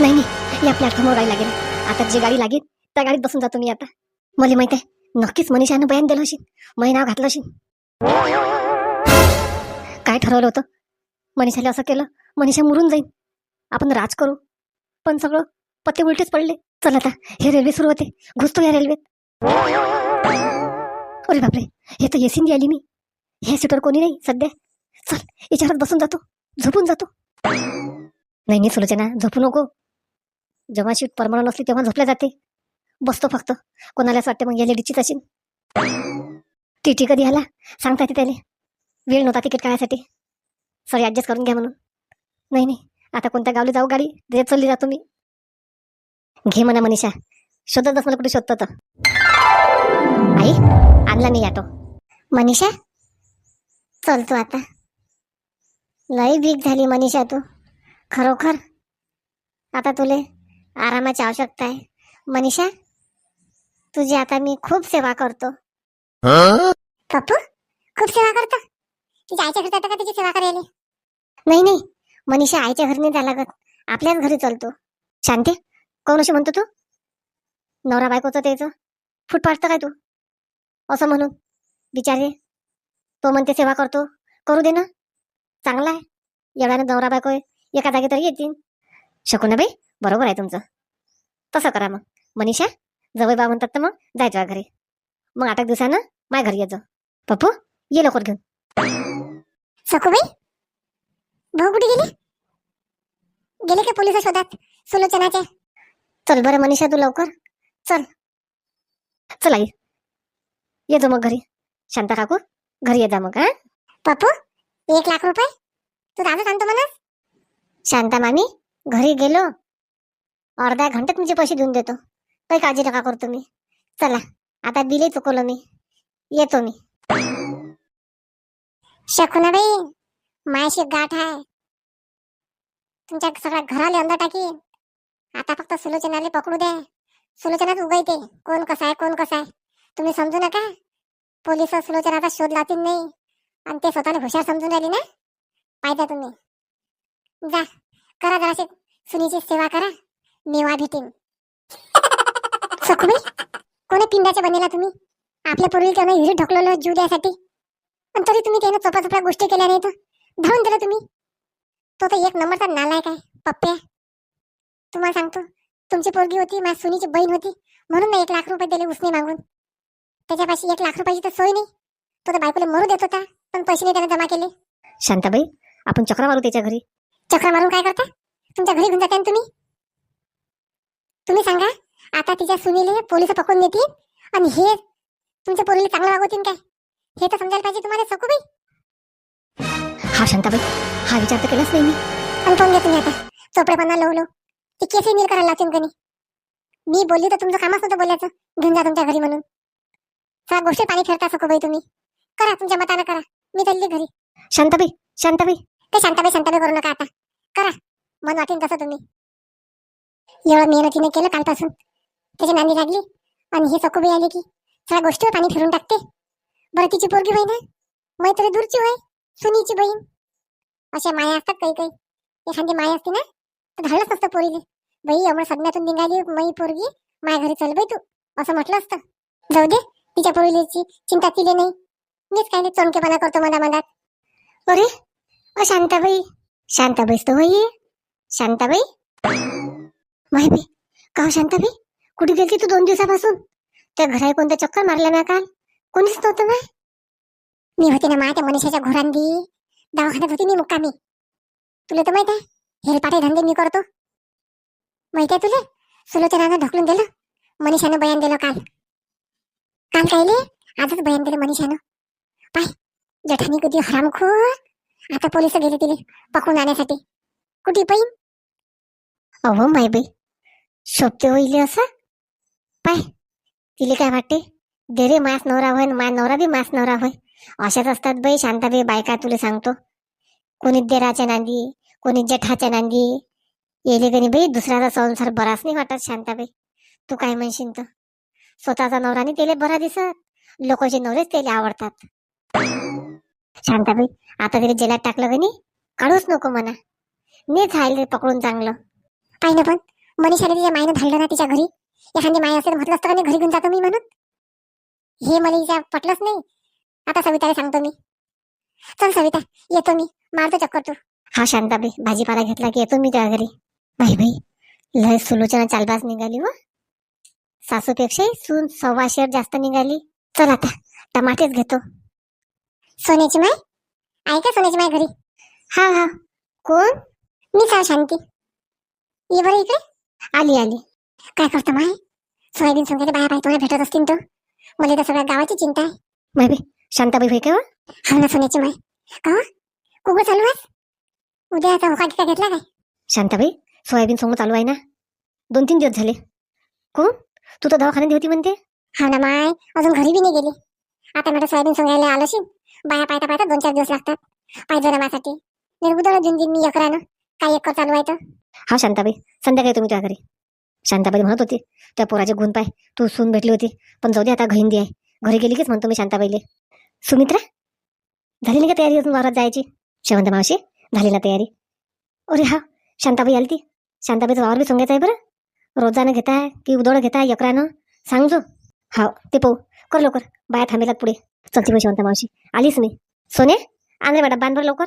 नाही नाही. या प्लॅटफॉर्मवर गाडी लागेल. आता जी गाडी लागेल त्या गाडीत बसून जातो मी आता. मला माहीत आहे नक्कीच मनीषानं बयान दिलं असेल. मै नाव घातलं असेल. काय ठरवलं होतं? मनीषाला असं केलं मनीषा मुरून जाईल आपण राज करू. पण सगळं पत्ते उलटेच पडले. चल आता हे रेल्वे सुरू होते. घुसतो या रेल्वेत. अरे बापरे हे तर एसीन आली मी. हे सीटवर कोणी नाही सध्या. चल याच्यावरच बसून जातो. झोपून जातो. नाही नाही सुलोचना झोपू नको. जेव्हा शीट परमानंट असली तेव्हा झोपल्या जाते. बसतो फक्त. कोणालाच वाटते मग या लेडीचीच असेल. टी कधी आला? सांगता येते त्याने वेळ नव्हता तिकीट काढायसाठी. सॉरी ॲडजस्ट करून घ्या म्हणून. नाही नाही. आता कोणत्या गावला जाऊ गाडी? देत चालली जातो मी घे म्हणा मनीषा. शोधत मला कुठे शोधतो तर. आई आणला मी ऑटो. मनीषा? चलतो आता. लई भीक झाली मनीषा तू. खरोखर? आता तुले आरामाची आवश्यकता आहे. मनीषा तुझी आता मी खूप सेवा करतो. पप्पू खूप सेवा करता. तिच्या आईच्या घरी जाता का तिची सेवा करायला? नाही नाही. मनीषा आईच्या घरी नाही जा लागत. आपल्याच घरी चालतो. शांती कोण असे म्हणतो तू? नवरा बायकोचं त्याचं फूट पाडतं काय तू? असं म्हणून. बिचारे तो म्हणते सेवा करतो. करू दे ना. चांगला आहे. एवढ्यानं नवरा बायको एका जागी तरी येतील. शकू ना बाई? बरोबर आहे तुमचं. तसं करा मग. मनीषा जवळ बा म्हणतात तर मग जायचं घरी. मग आठ दिवसानं माय घरी येतो पप्पू ये लवकर घेऊन. सखूबाई भाऊ कुठे गेले? गेले का पोलीस शोधात? सुलोचनाचे चल बरं मनीषा तू लवकर. चल. चल आई. ये जो मग घरी. शांता काकू घरी ये जा मग हा? पप्पू एक लाख रुपये? तू दादा सांगतो म्हणा शांता मामी घरी गेलो. अर्ध्या घंट्यात तुमचे पैसे देऊन देतो. काही काळजी नका करू तुम्ही. चला आता बिले चुकवलं मी. येतो मी. शकुनाबाई मायाशी गाठ आहे. तुमच्या सगळ्या घराले अंदा टाकी. आता फक्त सुलोचनाला पकडू द्या सुलोचनाच उगायते. कोण कसा आहे कोण कसा आहे? तुम्ही समजू नका. पोलीस सुलोचनाचा शोध लावतील नाही. आणि ते स्वतःला हुशार समजून राहिली ना? पाहिजे तुम्ही. जा करा जराशी सुनीची सेवा करा. मेवा भेटेन. सखुबाई कोणी पिंडाचे बनेला तुम्ही? आपल्या पूर्वी त्यांना हिरी ढकलवलं जीव द्यासाठी पण तरी तुम्ही त्यानं चोपा चोपा गोष्टी केल्या नाही तर धावून दिलं तुम्ही. तो तर एक नंबरचा नालायक आहे पप्प्या. तुम्हाला सांगतो तुमची पोरगी होती माझ्या सुनीची बहीण होती. म्हणून मी एक लाख रुपये दिले उसने मागून. त्याच्यापाशी एक लाख रुपयाची तर सोय नाही. तो तर बायकोला मरू देत होता पण पैसे नाही त्याने जमा केले. शांताबाई आपण चक्र मारू त्याच्या घरी. चक्र मारून काय करता? तुमच्या घरी घेऊन जाता तुम्ही? तुम्ही सांगा आता तिच्या सुनीले पोलीस पकडून नेतील? आणि हे तुमच्या पोरीला चांगलं वागवतील काय? हे तर समजायला पाहिजे तुम्हाला सखूबाई हा शांताबाई हा विचार तर केलाच नाही मी. आणि पाहून घ्या तुम्ही आता. चोपडेपणा लवलो ती केसही नील करायला लावतील कणी मी बोलली तर तुमचं कामच नव्हतं बोलायचं घेऊन जा तुमच्या घरी म्हणून. सगळ्या गोष्टी पाणी फिरता सखूबाई तुम्ही. करा तुमच्या मतानं करा. मी चालली घरी. शांताबाई शांताबाई. ते शांताबाई शांताबाई करू नका आता. करा. मन वाटेन तसं तुम्ही. एवढं मेहनतीने केलं कालपासून. त्याची नांदी लागली आणि हे सखूबाई आली की सगळ्या गोष्टीवर पाणी फिरून टाकते. बरं तिची पोरगी बहीण आहे मैत्री दूरची होय सुनीची बहीण. अशा माया असतात काही काही. एखादी माया असते ना तर धाडलंच असतं पोरीले. बाई एवढं सगळ्यातून निघाली मई पोरगी माया घरी चल बाई तू असं म्हटलं असतं. जाऊ दे तिच्या पोरीची चिंता केली नाही. मीच काही नाही चोंडकेपणा करतो मधा मधात अरे अ शांताबाई. शांताबाईच तर होई शांताबाई. माहिती? का हो शांताबाई कुठे गेलती तू दोन दिवसापासून? त्या घराई कोणत्या चक्कर मारल्या ना काल? कोणीच नव्हतं ना? मी होते ना मा त्या मनीषाच्या घोरांदी. दवाखान्यात होती मी मुक्कामी. तुला तर माहीत आहे हेलपाटे धंदे मी करतो. माहीत आहे तुले? सुलोचनानं ढकलून दिलं. मनीषानं बयान दिलं काल. काल कायले आजच बयान दिलं मनीषानं. पाय जठानी कधी हरामखोर. आता पोलीस गेले तिले पकडून आणण्यासाठी कुठे पैन अहो माय बाई शोभते होईल असं? पाय तिले काय वाटते? दे रे मास नवरा होय माय नवरा बी मास नवरा होय अशाच असतात बाई शांताबाई बायका तुला सांगतो. कोणी देराच्या नांदी कोणी जठाच्या नांदी. येले गणी बाई दुसऱ्याचा संसार बराच नाही वाटत शांताबाई तू काय म्हणशील तर? स्वतःचा नवराने त्याला बरा दिसत. लोकांचे नवरेच त्याला आवडतात. शांताबाई आता तरी जेलात टाकलं गणी? काढूच नको म्हणा. मी झाले पकडून चांगलं. काही ना पण? मनीषाने तिच्या मायनं धाडलं ना तिच्या घरी एखादी माय असेल म्हटलं असतं का घरी घेऊन जातो मी म्हणून? हे मला हिच्या पटलंच नाही. आता सविताला सांगतो मी. चल सविता येतो मी. मारतो चक्कर तू. हा शांताबाई भाजीपाला घेतला की येतो मी त्या घरी. बाई बाई लय सुलोचना चालबाज निघाली व सासूपेक्षाही सून सव्वा शेर जास्त निघाली. चल आता टमाटेच घेतो. सोन्याची माय? आहे का सोन्याची माय घरी? हा हा. कोण? मी सा शांती. ये बरं इकडे. आली आली. काय करतो माय? सोयाबीन सोंग्याला बाया बाई तुला भेटत असतील तर? मला तर सगळ्या गावाची चिंता आहे. माय बी शांताबाई भाई का हा? ना सोन्याची माय. का कुठं चालू आहेस? उद्याचा होका गिका घेतला काय? शांताबाई सोयाबीन सोंग चालू आहे ना? दोन तीन दिवस झाले. कोण? तू तर दवाखान्यात होती म्हणते. हा ना माय अजून घरी बी नाही गेली. आता मला सोयाबीन सोंगायला आलो शिन बाया पायता पायता दोन चार दिवस लागतात. पाहिजे ना माझ्यासाठी. निर्बुदळ देऊन देईन मी एकरानं. काय एकर चालू आहे तर? हा शांताबाई संध्याकाळी तुम्ही तुझ्या घरी. शांताबाई म्हणत होती त्या पोराचे गुण पाय तू सून भेटली होती पण जाऊ दे आता घहिंदी आहे. घरी गेली कीच म्हणतो मी शांताबाईले. सुमित्रा झाली नाही का तयारी अजून वावरात जायची? शेवंत मावशी झाली ना तयारी. अरे हा शांताबाई आली ती. शांताबाईचं वावर बी सोंगायचं आहे बरं. रोजानं घेताय की उदोळ घेताय एकरानं सांगजो हा ते पाहू. कर लवकर बाया थांबेलात पुढे. चलती मी शेवंत मावशी. आलीच मी. सोने आणले मॅडम बांधवर लवकर.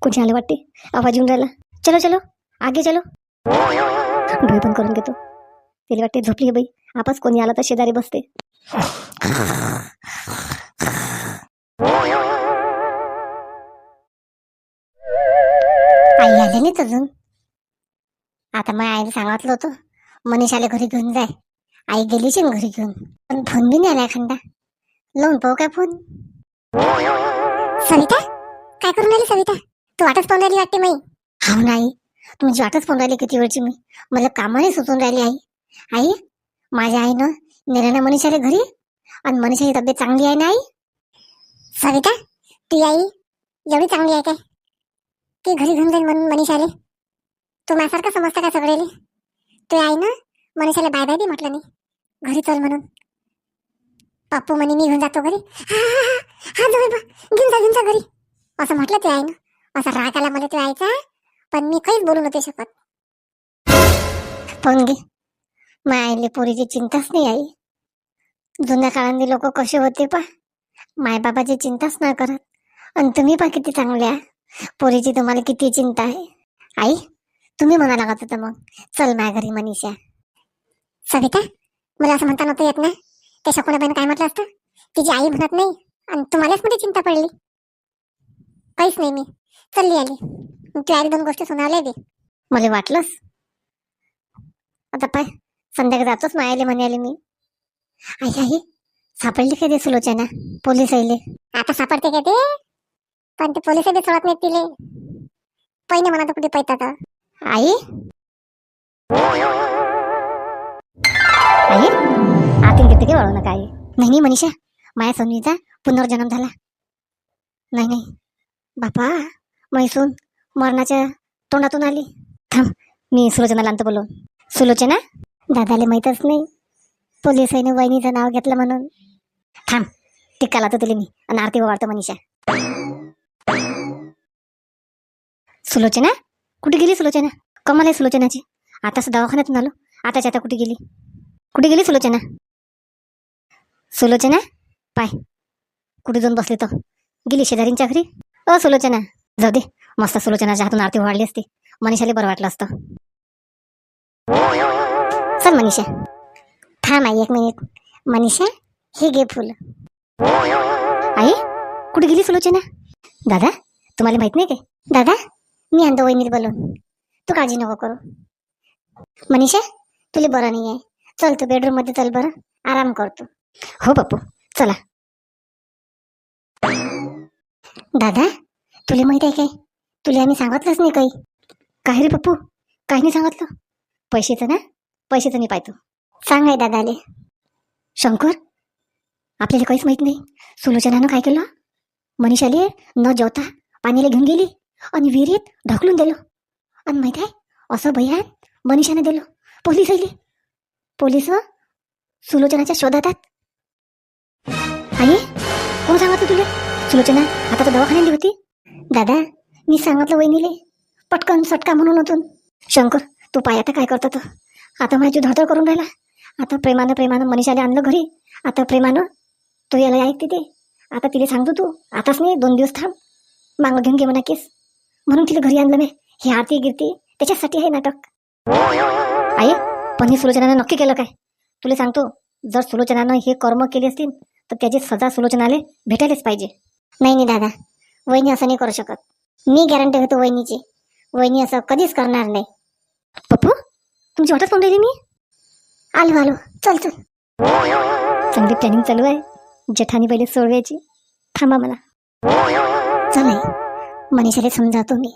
कुठे आले वाटते? आवाज येऊन राहिला. चलो चलो. आगे चलो। डोळे पण करून घेतो। तिला वाटते झोपली बाई। आपच कोणी आला तर शेजारी बसते। आई आले नाही अजून। आता मग आईने सांगितलं होतं मनीषाला घरी घेऊन जाय। आई गेलीची ना घरी घेऊन। पण फोन बी नाही आला एखादा। लावून पाहू काय फोन। सविता? काय करून राहिली सविता? तू वाटच पाहून राहिली वाटते माई। हो नाही तुमची वाटच पाहून राहिली किती वेळची मी मला कामाने सुचून राहिली आई आई माझ्या आईनं नेलं मनीषाला घरी आणि मनीषाची तब्येत चांगली आहे ना आई सविता ती आई एवढी चांगली आहे काय ती घरी घेऊन जाईल म्हणून मनीषाले तू माझ्यासारखं समजता का सगळेले तू आई ना मनीषाला बाय बाय दे म्हटलं नाही घरी चल म्हणून पप्पू म्हणे मी घेऊन जातो घरी हा हा हा हा घेऊन जा घेऊन जा घरी असं म्हटलं ते आई ना असा राग आला मला ते आईचा पण मी काहीच बोलू नव्हते शकत. पण घे. मायले पोरीची चिंताच नाही आई. जुन्या काळातले लोक कसे होते पा. मायबाबाची चिंताच नाही करत. आणि तुम्ही पा किती चांगल्या पोरीची तुम्हाला किती चिंता आहे. आई तुम्ही म्हणा लागत होता मग. चल माझ्या घरी मनीषा. सविता मला असं म्हणता नव्हतं येत ना. त्या शकुनाबाईनं काय म्हटलं असतं? तिची आई म्हणत नाही. आणि तुम्हालाच मध्ये चिंता पडली. काहीच नाही मी. चालली आली. मग तू दोन गोष्टी सुनावल्या बी. मला वाटलंच. आता पाय संध्याकाळी जातोच मायाले म्हणाले मी. आई आई सापडली काय ते सुलोचना? पोलीस आईले. आता सापडते का ते? पण ते पोलीस बी सोडत नाहीत तिले. पहिने म्हणा कुठे पैतात आई? आई आतील किती वळू नका आई नाही नाही मनीषा. माया सोनीचा पुनर्जन्म झाला. नाही नाही. बापा मैसून मरणाच्या तोंडातून आली. थांब मी सुलोचनाला आणतो बोलून. सुलोचना? दादाला माहीतच नाही. पोलिसाईने वहिनीचं नाव घेतलं म्हणून. थांब टिक्का लावतो तुला मी. आणि आरती वाढतो मनीषा. सुलोचना? कुठे गेली सुलोचना? कमाल आहे सुलोचनाची. आताच दवाखान्यातून आलो. आताच आता कुठे गेली? कुठे गेली सुलोचना? सुलोचना? पाय. कुठे जाऊन बसले तर गेली शेजारींच्या घरी? अ सुलोचना. जाऊ दे. मस्त सुलोचनाच्या हातून आरती वाढली असती. मनीषाला बरं वाटलं असतं. चल मनीषा. थांब आई एक मिनिट मनीषा हे घे फुल. आई कुठे गेली सुलोचना? दादा तुम्हाला माहीत नाही काय? दादा मी आणतो वहिनीत बोलून तू काळजी नको करू. मनीषा तुला बरं नाही आहे चल तू बेडरूममध्ये चल बरं. आराम करतो हो बापू चला. दादा तुला माहीत आहे काय? तुला आम्ही सांगितलंच नाही काही. काही रे पप्पू? काही नाही सांगितलं. पैशाचं ना? पैशाचं नाही पाहतो. सांग आहे दादाले. शंकर? आपल्याला काहीच माहीत नाही. सुलोचनानं काय केलं? मनीषाले न जेवता पाण्याला घेऊन गेली आणि विहिरीत ढकलून दिलं. आणि माहीत आहे? असं भयान मनीषाने दिलं. पोलीस आले. पोलीस सुलोचनाच्या शोधात आणि आई कोण सांगितलं तुला? सुलोचना आता तर दवाखान्यात होती. दादा मी सांगितलं वहिनीले पटकन सटका म्हणून होतून शंकर तू पाय आता काय करतो तो? आता माझी धडधड करून राहिला. आता प्रेमानं प्रेमानं मनीषाने आणलं घरी. आता प्रेमानं तू याला ऐकते ते आता तिला सांगतो तू आताच नाही दोन दिवस थांब. मागं घेऊन घे म्हणा केस. म्हणून तिला घरी आणलं मी. ही आरती गिरती त्याच्यासाठी आहे नाटक. आई पण हे सुलोचनानं नक्की केलं काय? तुला सांगतो जर सुलोचनानं हे कर्म केले असतील तर त्याची सजा सुलोचनाले भेटायलाच पाहिजे. नाही नाही दादा. वहिनी असं नाही करू शकत. मी गॅरंटी घेतो वहिनीची. वहिनी असं कधीच करणार नाही. पप्पू तुमची वाटच पाहून राहिली मी. आलो आलो. चल चल. चांगली प्लॅनिंग चालू आहे. जेठानी पहिले सोडवायची थांबा मला. चल मनीषाला समजावतो मी.